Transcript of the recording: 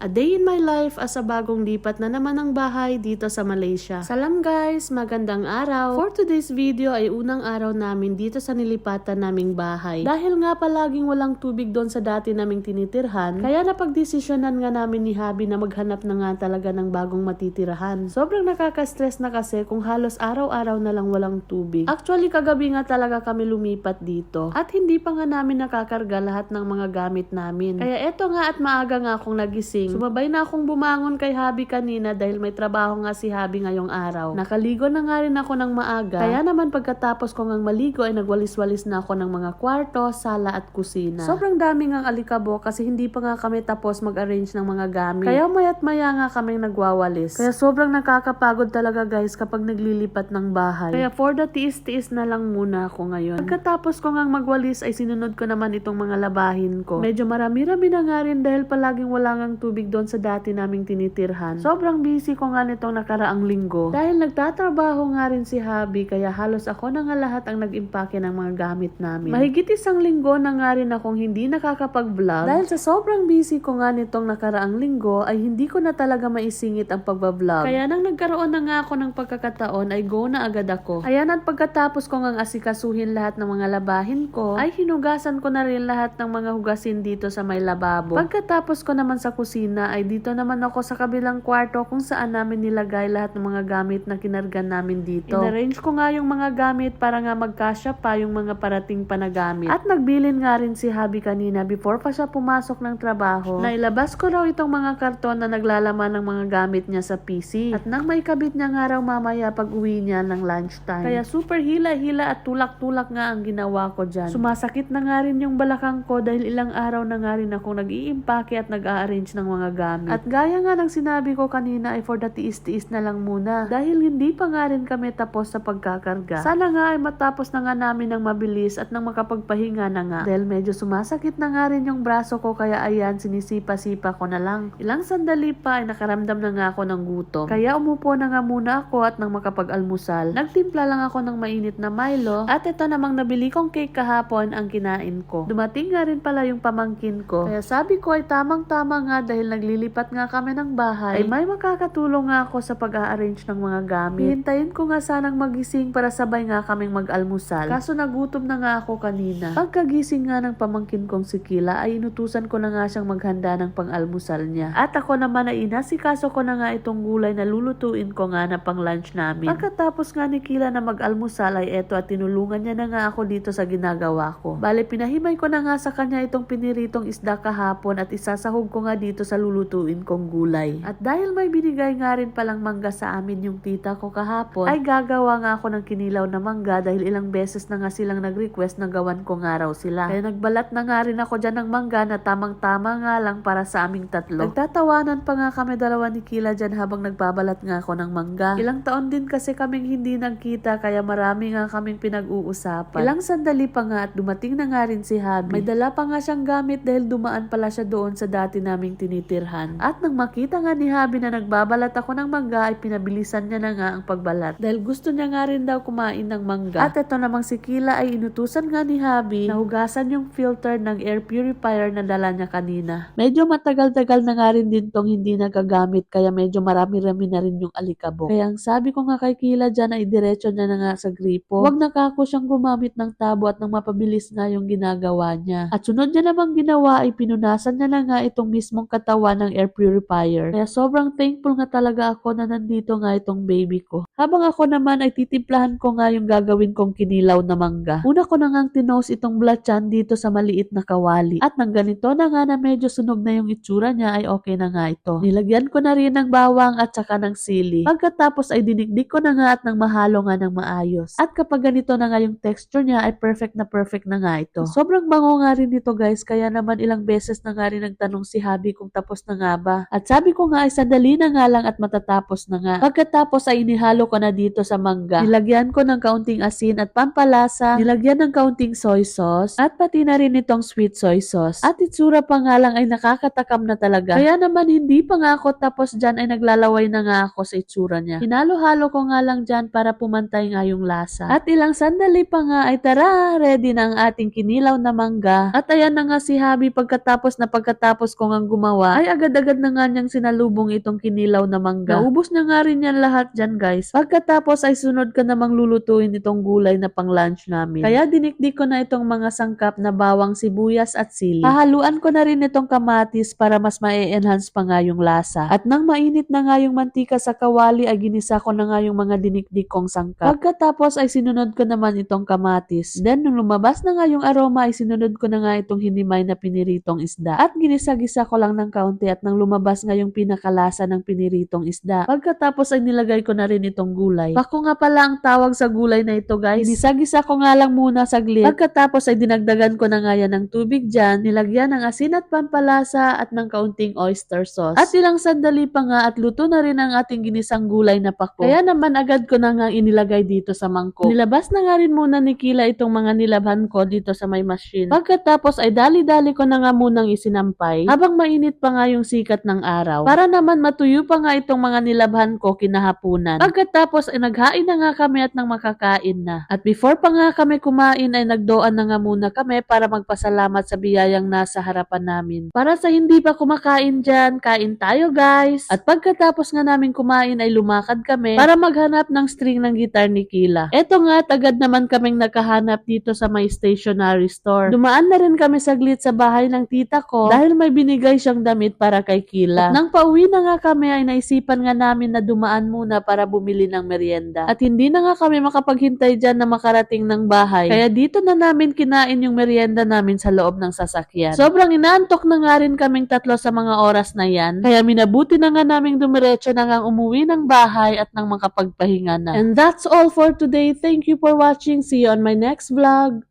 A day in my life as a bagong lipat na naman ng bahay dito sa Malaysia. Salam guys, magandang araw. For today's video ay unang araw namin dito sa nilipatan naming bahay. Dahil nga palaging walang tubig doon sa dati naming tinitirhan, kaya napagdesisyonan nga namin ni Habi na maghanap na nga talaga ng bagong matitirahan. Sobrang nakaka-stress na kasi kung halos araw-araw na lang walang tubig. Actually, kagabi nga talaga kami lumipat dito. At hindi pa nga namin nakakarga lahat ng mga gamit namin. Kaya eto nga at maaga nga akong nagising. Sumabay na akong bumangon kay Habi kanina dahil may trabaho nga si Habi ngayong araw. Nakaligo na nga rin ako ng maaga. Kaya naman pagkatapos ko ngang maligo ay nagwalis-walis na ako ng mga kwarto, sala at kusina. Sobrang dami ngang alikabo kasi hindi pa nga kami tapos mag-arrange ng mga gamit. Kaya mayat maya nga kaming nagwawalis. Kaya sobrang nakakapagod talaga guys kapag naglilipat ng bahay. Kaya for the tiis-tiis na lang muna ako ngayon. Pagkatapos ko ngang magwalis ay sinunod ko naman itong mga labahin ko. Medyo marami-rami na nga rin dahil palaging wala ngang tubig doon sa dati naming tinitirhan. Sobrang busy ko nga nitong nakaraang linggo. Dahil nagtatrabaho nga rin si Habi kaya halos ako na nga lahat ang nag-impake ng mga gamit namin. Mahigit isang linggo na nga rin akong hindi nakakapag-vlog. Dahil sa sobrang busy ko nga nitong nakaraang linggo ay hindi ko na talaga maisingit ang pagbablog. Kaya nang nagkaroon na nga ako ng pagkakataon ay go na agad ako. Ayan at pagkatapos ko ngang asikasuhin lahat ng mga labahin ko ay hinugasan ko na rin lahat ng mga hugasin dito sa may lababo. Pagkatapos ko naman sa kusina ay dito naman ako sa kabilang kwarto kung saan namin nilagay lahat ng mga gamit na kinargan namin dito. In-arrange ko nga yung mga gamit para nga magkasya pa yung mga parating pa na gamit. At nagbilin nga rin si Habi kanina before pa siya pumasok ng trabaho. Nailabas ko raw itong mga karton na naglalaman ng mga gamit niya sa PC. At nang may kabit niya nga raw mamaya pag uwi niya ng lunchtime. Kaya super hila-hila at tulak-tulak nga ang ginawa ko dyan. Sumasakit na nga rin yung balakang ko dahil ilang araw na nga rin ako nag-iimpake at nag-a-arrange ng mga gamit. At gaya nga ng sinabi ko kanina ay for the tiis-tiis na lang muna. Dahil hindi pa nga rin kami tapos sa pagkakarga. Sana nga ay matapos na nga namin ng mabilis at nang makapagpahinga na nga. Dahil medyo sumasakit na nga rin yung braso ko kaya ayan sinisipa-sipa ko na lang. Ilang sandali pa ay nakaramdam na nga ako ng gutom. Kaya umupo na nga muna ako at nang makapag-almusal. Nagtimpla lang ako ng mainit na Milo at ito namang nabili kong cake kahapon ang kinain ko. Dumating nga rin pala yung pamangkin ko. Kaya sabi ko ay tamang-tama nga dahil naglilipat nga kami ng bahay ay may makakatulong nga ako sa pag-a-arrange ng mga gamit. Hintayin ko nga sanang magising para sabay nga kaming mag-almusal. Kaso nagutom na nga ako kanina. Pagkagising nga ng pamangkin kong si Kila ay inutusan ko na nga siyang maghanda ng pang-almusal niya. At ako naman ay inasikaso ko na nga itong gulay na lulutuin ko nga na pang lunch namin. Pagkatapos nga ni Kila na mag-almusal ay eto at tinulungan niya na nga ako dito sa ginagawa ko. Bale pinahimay ko na nga sa kanya itong piniritong isda kahapon at isasahog ko nga dito sa lulutuin kong gulay. At dahil may binigay nga rin palang mangga sa amin yung tita ko kahapon, ay gagawa nga ako ng kinilaw na mangga dahil ilang beses na nga silang nag-request na gawan ko nga raw sila. Kaya nagbalat na nga rin ako dyan ng mangga na tamang-tama nga lang para sa aming tatlo. Nagtatawanan pa nga kami dalawa ni Kila dyan habang nagbabalat nga ako ng mangga. Ilang taon din kasi kaming hindi nagkita kaya marami nga kaming pinag-uusapan. Ilang sandali pa nga at dumating na nga rin si Habi. May dala pa nga siyang gamit dahil dumaan pala siya doon sa dati naming tinitirhan. At nang makita nga ni Habi na nagbabalat ako ng mangga ay pinabilisan niya na nga ang pagbalat. Dahil gusto niya nga rin daw kumain ng mangga. At ito namang si Kila ay inutusan nga ni Habi na hugasan yung filter ng air purifier na dala niya kanina. Medyo matagal-tagal na nga rin din tong hindi nagagamit kaya medyo marami-rami na rin yung alikabok. Kaya ang sabi ko nga kay Kila dyan ay diretso niya na nga sa gripo. Huwag nakako siyang gumamit ng tabo at nang mapabilis nga yung ginagawa niya. At sunod niya namang ginawa ay pinunasan niya na nga itong mismong katawan ng air purifier. Kaya sobrang thankful nga talaga ako na nandito nga itong baby ko. Habang ako naman ay titimplahan ko nga yung gagawin kong kinilaw na mangga. Una ko na ngang tinos itong blachan dito sa maliit na kawali. At nang ganito na nga na medyo sunog na yung itsura niya ay okay na nga ito. Nilagyan ko na rin ng bawang at saka ng sili. Pagkatapos ay dinikdik ko na nga at nang mahalo nga ng maayos. At kapag ganito na nga yung texture niya ay perfect na perfect na nga ito. Sobrang bango nga rin ito guys kaya naman ilang beses na nga rin nagtanong si Habi kung tapos na nga ba. At sabi ko nga ay sandali na nga lang at matatapos na nga. Pagkatapos ay inihalo ko na dito sa mangga. Nilagyan ko ng kaunting asin at pampalasa, nilagyan ng kaunting soy sauce, at pati na rin itong sweet soy sauce. At itsura pa nga lang ay nakakatakam na talaga. Kaya naman hindi pa nga ako tapos dyan ay naglalaway na nga ako sa itsura niya. Hinalo-halo ko nga lang dyan para pumantay nga yung lasa. At ilang sandali pa nga ay tara, ready na ang ating kinilaw na mangga. At ayan na nga si Habi pagkatapos na pagkatapos ko nga gumawa, ay agad-agad na nga niyang sinalubong itong kinilaw na mangga. Naubos na nga rin yan lahat dyan guys. Pagkatapos ay sunod ka namang lulutuin itong gulay na pang lunch namin. Kaya dinikdik ko na itong mga sangkap na bawang sibuyas at sili. Hahaluan ko na rin itong kamatis para mas ma-enhance pa nga yung lasa. At nang mainit na nga yung mantika sa kawali ay ginisa ko na nga yung mga dinikdik kong sangkap. Pagkatapos ay sinunod ko naman itong kamatis. Then nung lumabas na nga yung aroma ay sinunod ko na nga itong hinimay na piniritong isda. At ginisa-gisa ko lang ng kaunti at nang lumabas nga yung pinakalasa ng piniritong isda. Pagkatapos ay nilagay ko na rin itong gulay. Pako nga pala ang tawag sa gulay na ito guys. Ginisa-gisa ko nga lang muna saglit. Pagkatapos ay dinagdagan ko na nga yan ng tubig dyan. Nilagyan ng asin at pampalasa at ng kaunting oyster sauce. At ilang sandali pa nga at luto na rin ang ating ginisang gulay na pako. Kaya naman agad ko na nga inilagay dito sa mangkok. Nilabas na nga rin muna ni Kila itong mga nilabhan ko dito sa may machine. Pagkatapos ay dali-dali ko na nga munang isinampay habang mainit pa nga yung sikat ng araw. Para naman matuyo pa nga itong mga nilabhan ko kinahapunan. Pagkatapos ay naghain na nga kami at nang makakain na. At before pa nga kami kumain ay nagdoan na nga muna kami para magpasalamat sa biyayang nasa harapan namin. Para sa hindi pa kumakain dyan, kain tayo guys. At pagkatapos nga namin kumain ay lumakad kami para maghanap ng string ng gitar ni Kila. Eto nga, agad naman kaming nakahanap dito sa may stationery store. Dumaan na rin kami saglit sa bahay ng tita ko dahil may binigay siyang damit para kay Kila. At nang pauwi na nga kami ay naisipan nga namin na dumaan muna para bumili ng merienda. At hindi na nga kami makapaghintay dyan na makarating ng bahay. Kaya dito na namin kinain yung merienda namin sa loob ng sasakyan. Sobrang inaantok na nga rin kaming tatlo sa mga oras na yan. Kaya minabuti na nga naming dumiretso na nga umuwi ng bahay at nang makapagpahinga na. And that's all for today. Thank you for watching. See you on my next vlog.